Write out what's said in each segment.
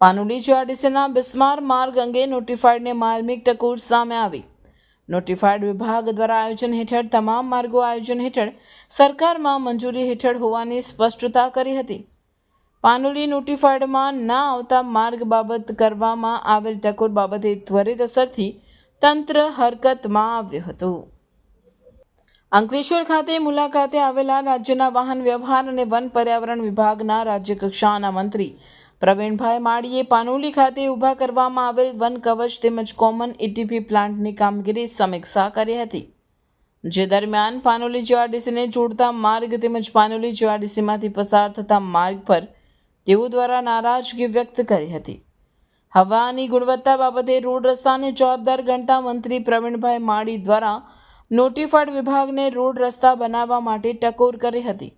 પાનુલી જીઆરડીસીના બિસ્માર માર્ગ અંગે નોટિફાઈડને માર્મિક ટકોર સામે આવી. નોટિફાઈડ વિભાગ દ્વારા આયોજન હેઠળ તમામ માર્ગો આયોજન હેઠળ સરકારમાં મંજૂરી હેઠળ હોવાની સ્પષ્ટતા કરી હતી. પાનુલી નોટિફાઈડમાં ના આવતા માર્ગ બાબત કરવામાં આવેલ ટકોર બાબતે ત્વરિત અસરથી તંત્ર હરકતમાં આવ્યું હતું. અંકલેશ્વર ખાતે મુલાકાતે આવેલા રાજ્યના વાહન વ્યવહાર અને વન પર્યાવરણ વિભાગના રાજ્યકક્ષાના મંત્રી પ્રવીણભાઈ માળીએ પાનોલી ખાતે ઊભા કરવામાં આવેલ વન કવચ તેમજ કોમન એટીપી પ્લાન્ટની કામગીરી સમીક્ષા કરી હતી. જે દરમિયાન પાનોલી જીઆરડીસીને જોડતા માર્ગ તેમજ પાનોલી જીઆરડીસીમાંથી પસાર થતા માર્ગ પર તેઓ દ્વારા નારાજગી વ્યક્ત કરી હતી. હવાની ગુણવત્તા બાબતે રોડ રસ્તાને જવાબદાર ગણતા મંત્રી પ્રવીણભાઈ માળી દ્વારા નોટિફાઈડ વિભાગને રોડ રસ્તા બનાવવા માટે ટકોર કરી હતી.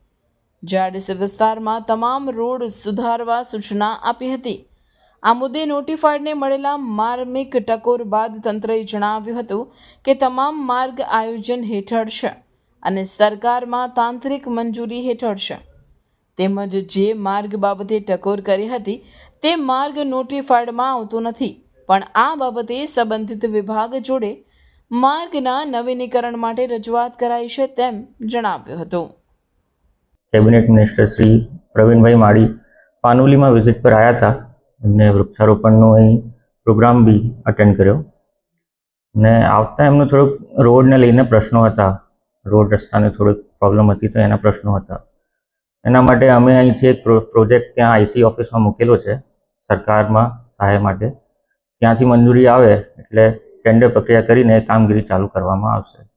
જીઆરડીસી વિસ્તારમાં તમામ રોડ સુધારવા સૂચના આપી હતી. આ મુદ્દે નોટિફાઈડને મળેલા માર્મિક ટકોર બાદ તંત્રએ જણાવ્યું હતું કે તમામ માર્ગ આયોજન હેઠળ છે અને સરકારમાં તાંત્રિક મંજૂરી હેઠળ છે. તેમજ જે માર્ગ બાબતે ટકોર કરી હતી તે માર્ગ નોટિફાઈડમાં આવતો નથી, પણ આ બાબતે સંબંધિત વિભાગ જોડે માર્ગના નવીનીકરણ માટે રજૂઆત કરાઈ છે તેમ જણાવ્યું હતું. કેબિનેટ મિનિસ્ટર શ્રી પ્રવીણભાઈ માળી પાનોલીમાં વિઝિટ પર આવ્યા હતા. એમને વૃક્ષારોપણનો અહીં પ્રોગ્રામ બી અટેન્ડ કર્યો. ને આવતા એમનો થોડોક રોડને લઈને પ્રશ્નો હતા. રોડ રસ્તાને થોડીક પ્રોબ્લેમ હતી તો એના પ્રશ્નો હતા. એના માટે અમે અહીંથી એક પ્રો- પ્રોજેક્ટ ત્યાં આઈસી ઓફિસમાં મૂકેલો છે, સરકારમાં સહાય માટે. ત્યાંથી મંજૂરી આવે એટલે ટેન્ડર પ્રક્રિયા કરીને કામગીરી ચાલુ કરવામાં આવશે.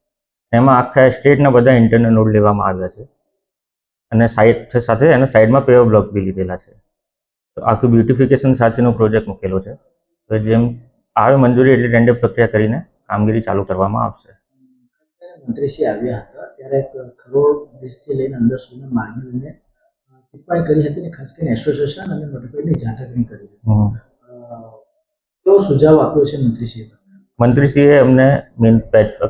એમાં આખા સ્ટેટના બધા ઇન્ટરનલ નોડ લેવામાં આવ્યા છે. અને સાઈડ સાથે એના સાઈડમાં પેવર બ્લોક બી લીધેલા છે. તો આખું બ્યુટિફિકેશન સાથેનો પ્રોજેક્ટ મૂકેલો છે. તો જેમ આવે મંજૂરી એટલે ટેન્ડર પ્રક્રિયા કરીને કામગીરી ચાલુ કરવામાં આવશે. મંત્રીશ્રી આવ્યા હતા ત્યારે એક ખરોડ દેશથી લઈને અંદર સુધી માર્ગને ટિપ્પણી કરી હતી ને ખાસ કરીને એસોસિએશન અને નોટિફાઈડની ઝાંટકણી કરી કેવો સુઝાવ આપ્યો છે મંત્રીશ્રીએ મંત્રીશ્રીએ અમને મીન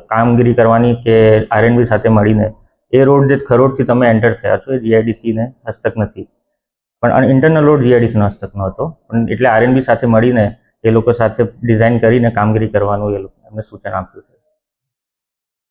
કામગીરી કરવાની કે આરએનબી સાથે મળીને એ રોડ જે ખરોડથી તમે એન્ટર થયા છો એ જીઆઈડીસીને હસ્તક નથી. પણ ઇન્ટરનલ રોડ જીઆઈડીસીનો હસ્તકનો હતો. પણ એટલે આરએનબી સાથે મળીને એ લોકો સાથે ડિઝાઇન કરીને કામગીરી કરવાનું એ લોકો એમને સૂચન આપ્યું છે.